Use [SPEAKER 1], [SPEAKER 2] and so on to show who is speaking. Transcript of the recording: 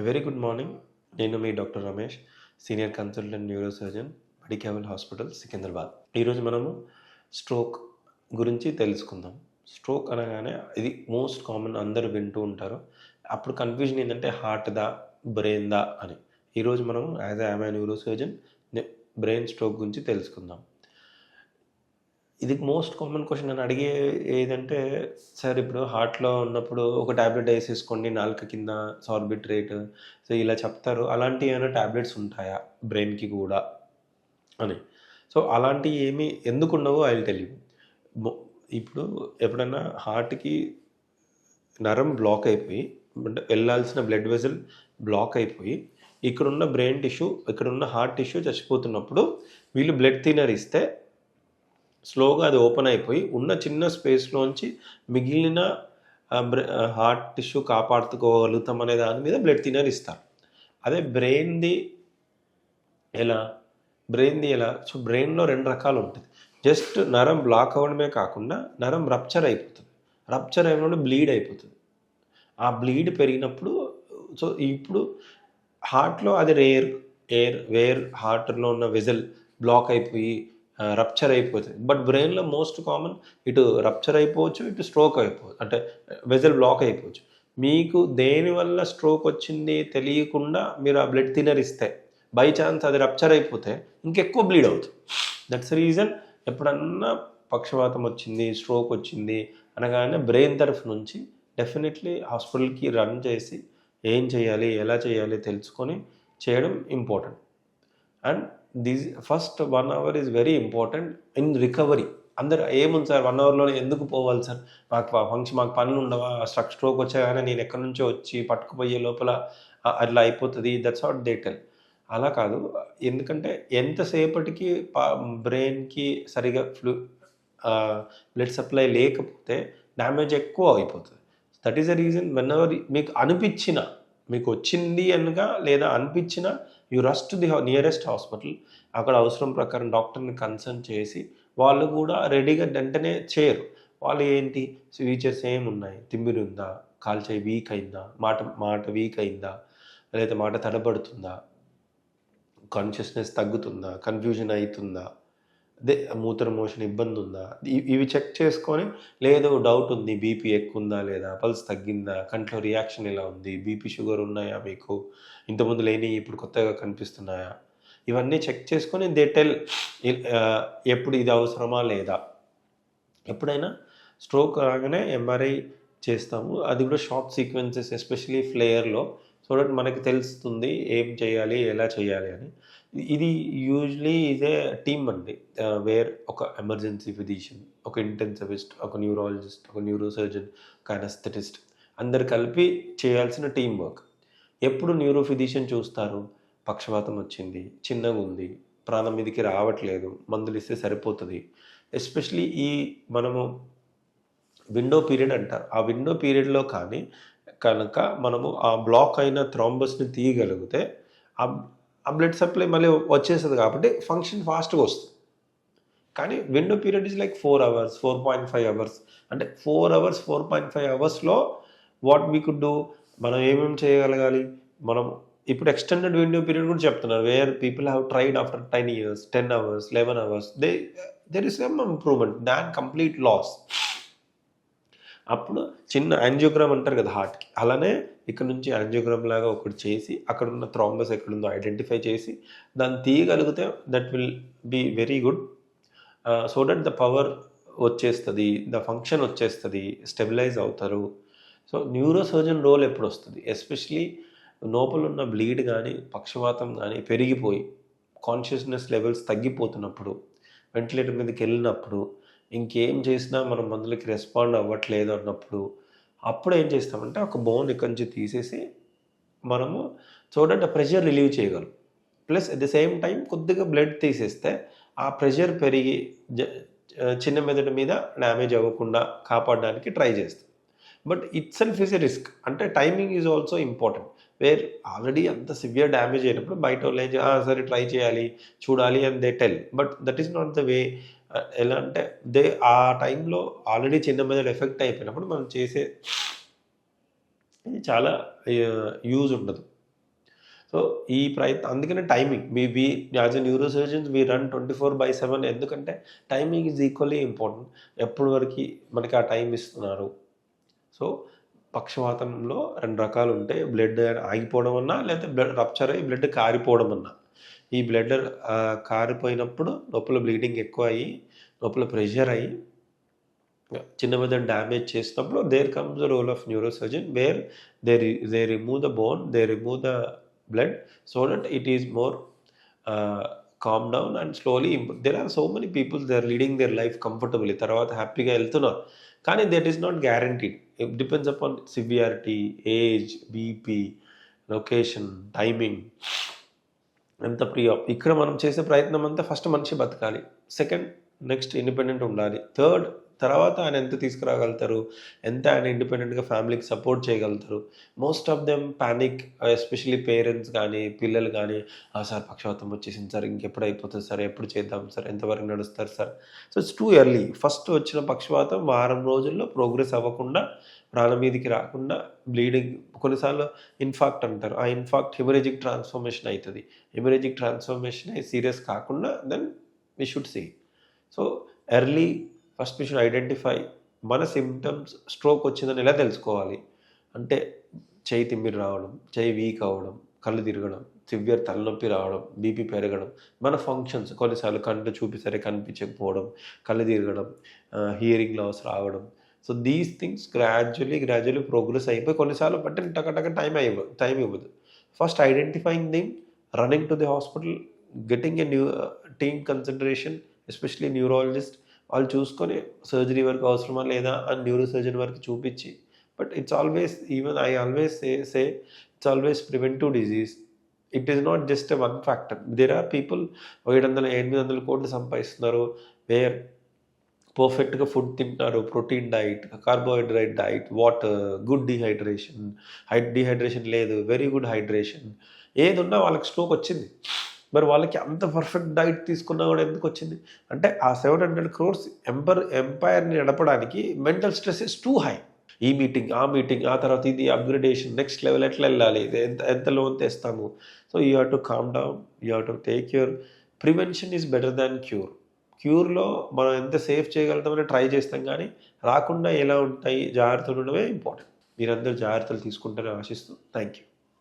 [SPEAKER 1] Very good morning నేను మీ doctor Ramesh senior consultant neuro surgeon Medicover hospital Secunderabad. ఈరోజు మనము stroke గురించి తెలుసుకుందాం. స్ట్రోక్ అనగానే ఇది మోస్ట్ కామన్ అందరూ వింటూ ఉంటారు. అప్పుడు కన్ఫ్యూజన్ ఏంటంటే హార్ట్దా బ్రెయిన్దా అని. ఈరోజు మనం as am neuro surgeon brain stroke గురించి తెలుసుకుందాం. ఇది మోస్ట్ కామన్ క్వశ్చన్ నేను అడిగే ఏదంటే సార్ ఇప్పుడు హార్ట్లో ఉన్నప్పుడు ఒక ట్యాబ్లెట్ వేసేసుకోండి నాలుక కింద సార్బిట్రేట్ సో ఇలా చెప్తారు. అలాంటి ఏమైనా ట్యాబ్లెట్స్ ఉంటాయా? బ్రెయిన్కి కూడా. అని. సో అలాంటివి ఏమి ఎందుకు ఉండవో? ఐ తెలియదు ఇప్పుడు ఎప్పుడైనా హార్ట్కి నరం బ్లాక్ అయిపోయి అంటే వెళ్ళాల్సిన బ్లడ్ వెజల్ బ్లాక్ అయిపోయి ఇక్కడున్న బ్రెయిన్ టిష్యూ ఇక్కడున్న హార్ట్ టిష్యూ చచ్చిపోతున్నప్పుడు వీళ్ళు బ్లడ్ థినర్ ఇస్తే స్లోగా అది ఓపెన్ అయిపోయి ఉన్న చిన్న స్పేస్లోంచి మిగిలిన హార్ట్ టిష్యూ కాపాడుకోగలుగుతాం అనే దాని మీద బ్లడ్ థినర్ ఇస్తారు. అదే బ్రెయిన్ది ఎలా? బ్రెయిన్ది ఎలా? సో బ్రెయిన్లో రెండు రకాలు ఉంటుంది జస్ట్ నరం బ్లాక్ అవ్వడమే కాకుండా నరం రప్చర్ అయిపోతుంది. రప్చర్ అయినప్పుడు బ్లీడ్ అయిపోతుంది. ఆ బ్లీడ్ పెరిగినప్పుడు సో ఇప్పుడు హార్ట్లో అది రేర్ ఎయిర్ వేర్ హార్ట్లో ఉన్న వెజల్ బ్లాక్ అయిపోయి రప్చర్ అయిపోతుంది. బట్ బ్రెయిన్లో మోస్ట్ కామన్ ఇటు రప్చర్ అయిపోవచ్చు ఇటు స్ట్రోక్ అయిపోవచ్చు. అంటే వెజల్ బ్లాక్ అయిపోవచ్చు. మీకు దేనివల్ల స్ట్రోక్ వచ్చింది తెలియకుండా మీరు ఆ బ్లడ్ థినర్ ఇస్తే బై ఛాన్స్ అది రప్చర్ అయిపోతే ఇంకెక్కువ బ్లీడ్ అవుతుంది. దట్స్ రీజన్ ఎప్పుడన్నా పక్షవాతం వచ్చింది స్ట్రోక్ వచ్చింది అనగానే బ్రెయిన్ తరఫు నుంచి డెఫినెట్లీ హాస్పిటల్కి రన్ చేసి ఏం చేయాలి ఎలా చేయాలి తెలుసుకొని చేయడం important and this first one hour is very important in recovery. అందరు ఏముంది సార్? వన్ అవర్లో ఎందుకు పోవాలి సార్? మాకు ఫంక్షన్ మాకు పనులు ఉండవా? స్ట్రక్ స్ట్రోక్ వచ్చాగానే నేను ఎక్కడి నుంచో వచ్చి పట్టుకుపోయే లోపల అట్లా అయిపోతుంది. That's what they tell. అలా కాదు. ఎందుకంటే ఎంతసేపటికి బ్రెయిన్కి సరిగా ఫ్లూ బ్లడ్ సప్లై లేకపోతే డ్యామేజ్ ఎక్కువ అయిపోతుంది. That is the reason. Whenever మీకు అనిపించిన మీకు వచ్చింది అనగా లేదా అనిపించిన you rush to the nearest hospital. అక్కడ అవసరం ప్రకారం డాక్టర్ని కన్సల్ట్ చేసి వాళ్ళు కూడా రెడీగా వెంటనే చేయరు. వాళ్ళు ఏంటి? ఫీచర్స్ ఏమున్నాయి? తిమ్మిరి ఉందా కాల్చేయి వీక్ అయిందా? మాట మాట వీక్ అయిందా? లేదా మాట తడబడుతుందా? కాన్షియస్నెస్ తగ్గుతుందా? కన్ఫ్యూజన్ అవుతుందా? అదే మూత్ర మోషన్ ఇబ్బంది ఉందా ఇవి చెక్ చేసుకొని లేదు డౌట్ ఉంది బీపీ ఎక్కువ ఉందా లేదా పల్స్ తగ్గిందా కంట్లో రియాక్షన్ ఎలా ఉంది బీపీ షుగర్ ఉన్నాయా మీకు ఇంతకుముందు లేని ఇప్పుడు కొత్తగా కనిపిస్తున్నాయా? ఇవన్నీ చెక్ చేసుకొని దే టెల్ ఎప్పుడు ఇది అవసరమా లేదా? ఎప్పుడైనా స్ట్రోక్ రాగానే ఎంఆర్ఐ చేస్తాము. అది కూడా షార్ట్ సీక్వెన్సెస్ ఎస్పెషలీ ఫ్లేయర్లో సో దట్ మనకి తెలుస్తుంది ఏం చేయాలి ఎలా చేయాలి అని. ఇది యూజువలీ ఇదే టీమ్ అండి. వేర్ ఒక ఎమర్జెన్సీ ఫిజిషియన్ ఒక ఇంటెన్సివిస్ట్ ఒక న్యూరాలజిస్ట్ ఒక న్యూరోసర్జన్ ఒక అనస్థెటిస్ట్ అందరు కలిపి చేయాల్సిన టీం వర్క్ ఎప్పుడు న్యూరో ఫిజిషియన్ చూస్తారు? పక్షవాతం వచ్చింది చిన్నగా ఉంది ప్రాణం మీదకి రావట్లేదు మందులు ఇస్తే సరిపోతుంది. ఎస్పెషలీ ఈ మనము విండో పీరియడ్ అంటారు. ఆ విండో పీరియడ్లో కానీ కనుక మనము ఆ బ్లాక్ అయిన థ్రాంబస్ని తీయగలిగితే ఆ బ్లడ్ సప్లై మళ్ళీ వచ్చేస్తుంది కాబట్టి ఫంక్షన్ ఫాస్ట్గా వస్తుంది. కానీ window period is like four hours four point five hours అంటే four hours four point five అవర్స్లో వాట్ వీ కుడ్ డూ మనం ఏమేమి చేయగలగాలి? మనం ఇప్పుడు ఎక్స్టెండెడ్ విండో పీరియడ్ కూడా చెప్తున్నారు where people have tried after ten years ten hours eleven hours they there is some improvement than complete loss అప్పుడు చిన్న యాంజియోగ్రామ్ అంటారు కదా హార్ట్కి అలానే ఇక్కడ నుంచి యాంజియోగ్రామ్ లాగా ఒకటి చేసి అక్కడ ఉన్న థ్రాంబస్ ఎక్కడుందో ఐడెంటిఫై చేసి దాన్ని తీయగలిగితే that will be very good so that the power వచ్చేస్తుంది ద ఫంక్షన్ వచ్చేస్తుంది స్టెబిలైజ్ అవుతారు. సో న్యూరోసర్జన్ రోల్ ఎప్పుడు వస్తుంది? ఎస్పెషలీ ఉన్న బ్లీడ్ కానీ పక్షవాతం కానీ పెరిగిపోయి కాన్షియస్నెస్ లెవెల్స్ తగ్గిపోతున్నప్పుడు వెంటిలేటర్ మీదకి వెళ్ళినప్పుడు ఇంకేం చేసినా మనం మందులకి రెస్పాండ్ అవ్వట్లేదు అన్నప్పుడు అప్పుడు ఏం చేస్తామంటే ఒక బోన్ ఇక్కడి నుంచి తీసేసి మనము చూడండి ప్రెషర్ రిలీవ్ చేయగలం. Plus at the same time కొద్దిగా బ్లడ్ తీసేస్తే ఆ ప్రెషర్ పెరిగి చిన్న మెదడు మీద డ్యామేజ్ అవ్వకుండా కాపాడడానికి ట్రై చేస్తాం. But itself is a risk అంటే timing is also important where already అంత సివియర్ డ్యామేజ్ అయినప్పుడు బయట వాళ్ళు ఏం సరే ట్రై చేయాలి చూడాలి అని they tell but that is not the way ఎలా అంటే దే ఆ టైంలో ఆల్రెడీ చిన్న మెదడు ఎఫెక్ట్ అయిపోయినప్పుడు మనం చేసే చాలా యూజ్ ఉండదు. సో ఈ ప్రయత్నం అందుకనే timing maybe as a neuro surgeons we run twenty four by seven ఎందుకంటే టైమింగ్ ఈజ్ ఈక్వల్లీ ఇంపార్టెంట్. ఎప్పటి వరకు మనకి ఆ టైం ఇస్తున్నారు. సో పక్షవాతంలో రెండు రకాలు ఉంటాయి. బ్లడ్ ఆగిపోవడం అన్నా లేకపోతే బ్లడ్ రప్చర్ అయ్యి బ్లడ్ కారిపోవడం అన్నా. ఈ బ్లడ్ కారిపోయినప్పుడు లోపల బ్లీడింగ్ ఎక్కువ అయ్యి లోపల ప్రెషర్ అయ్యి చిన్న మీద డ్యామేజ్ చేసినప్పుడు there comes the role of neurosurgeon where they they remove the bone they remove the blood so that it is more calm down and slowly there are so many peoples they are leading their life comfortably తర్వాత హ్యాపీగా వెళ్తున్నారు. కానీ that is not guaranteed. It depends upon severity age BP location timing ఎంత ప్రియం? ఇక్కడ మనం చేసే ప్రయత్నం అంతా ఫస్ట్ మనిషి బతకాలి. సెకండ్ నెక్స్ట్ ఇండిపెండెంట్ ఉండాలి. థర్డ్ తర్వాత ఆయన ఎంత తీసుకురాగలుగుతారు? ఎంత ఆయన ఇండిపెండెంట్గా ఫ్యామిలీకి సపోర్ట్ చేయగలుగుతారు? Most of them panic especially parents కానీ పిల్లలు కానీ "ఆ, సార్ పక్షవాతం వచ్చేసింది సార్ ఇంకెప్పుడు అయిపోతుంది సార్ ఎప్పుడు చేద్దాం సార్ ఎంతవరకు నడుస్తారు sir? So it's too early first వచ్చిన పక్షవాతం వారం రోజుల్లో ప్రోగ్రెస్ అవ్వకుండా ప్రాణం మీదకి రాకుండా బ్లీడింగ్ కొన్నిసార్లు ఇన్ఫాక్ట్ అంటారు. ఆ ఇన్ఫాక్ట్ హిమరేజిక్ ట్రాన్స్ఫర్మేషన్ అవుతుంది హిమరేజిక్ ట్రాన్స్ఫర్మేషన్ సీరియస్ కాకుండా then we should see so early first we should identify మన సిమ్టమ్స్ స్ట్రోక్ వచ్చిందని ఎలా తెలుసుకోవాలి? అంటే చేయి తిమ్మిరి రావడం చేయి వీక్ అవ్వడం కళ్ళు తిరగడం సివియర్ తలనొప్పి రావడం బీపీ పెరగడం మన ఫంక్షన్స్ కొన్నిసార్లు కంటి చూపిసరే కనిపించకపోవడం కళ్ళు తిరగడం హియరింగ్ లాస్ రావడం so these things gradually gradually progress అయిపోయి కొన్నిసార్లు బట్ టక టైం అయ్యవు టైం ఇవ్వదు. First identifying them running to the hospital getting a new team concentration especially neurologist వాళ్ళు చూసుకొని సర్జరీ వరకు అవసరమా లేదా అని న్యూరో సర్జన్ వరకు చూపించి. But it's always even I always say say it's always preventive disease it is not just one factor there are people ఏడు వందల ఎనిమిది వందల కోట్లు సంపాదిస్తున్నారు. వేర్ పర్ఫెక్ట్గా ఫుడ్ తింటారు protein diet carbohydrate diet water good dehydration high dehydration లేదు very good hydration ఏది ఉన్నా వాళ్ళకి స్ట్రోక్ వచ్చింది. మరి వాళ్ళకి అంత పర్ఫెక్ట్ డైట్ తీసుకున్నా కూడా ఎందుకు వచ్చింది? అంటే ఆ సెవెన్ హండ్రెడ్ క్రోర్స్ ఎంపర్ ఎంపైర్ని నడపడానికి mental stress is too high ఈ మీటింగ్ ఆ మీటింగ్ ఆ తర్వాత ఇది అప్గ్రేడేషన్ నెక్స్ట్ లెవెల్ ఎట్లా వెళ్ళాలి? ఇది ఎంత ఎంత loan తెస్తాము? So you have to calm down you have to take your prevention is better than cure క్యూర్లో మనం ఎంత సేఫ్ చేయగలుగుతామని ట్రై చేస్తాం కానీ రాకుండా ఎలా ఉంటాయి జాగ్రత్తలు ఉండడమే ఇంపార్టెంట్. మీరందరూ జాగ్రత్తలు తీసుకుంటారని ఆశిస్తూ థ్యాంక్ యూ.